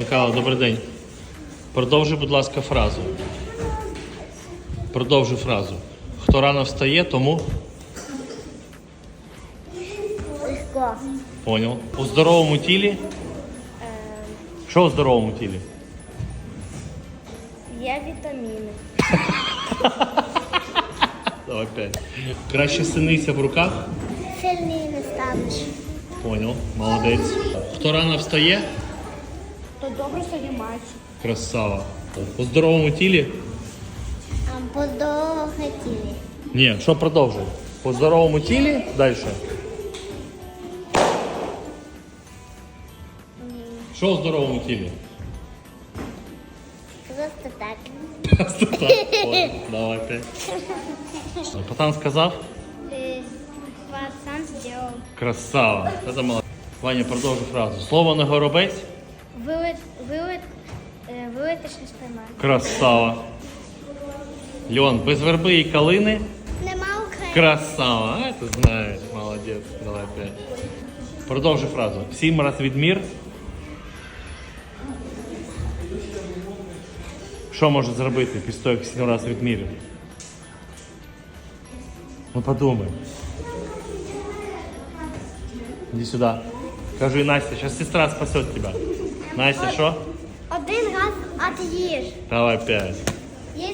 Михайло, добрий день. Продовжуй, будь ласка, фразу. Продовжуй фразу. Хто рано встає, тому Легко. поняв. У здоровому тілі. Що у здоровому тілі? Є вітаміни. Давай п'ять. Краще синися в руках. Сильний не станеш. Поняв. Молодець. Хто рано встає? То добре займається. Красава. У здоровому тілі? А подовге тілі. Ні, що продовжуй? У здоровому тілі? Далі. Що у здоровому тілі? Просто так. Просто так. Ой, Давай п'ять. Пацан сказав? Пацан зробив. Красава. Це молодець. Ваня, продовжуй фразу. Слово не горобець. Вилет, вилет, е, вилетиш із тема. Красава. Льон, без верби і калини. Нема України. Красава. А, ти знаєш. Молодець. Давай п'ять. Продовжуй фразу. Сім раз відмір. Що може зробити після того, як сім раз відміряв? Ну подумай. Іди сюди. Кажи, Настя, зараз сестра спасет тебе. Настя, що? Один раз отъешь. Давай п'ять. Не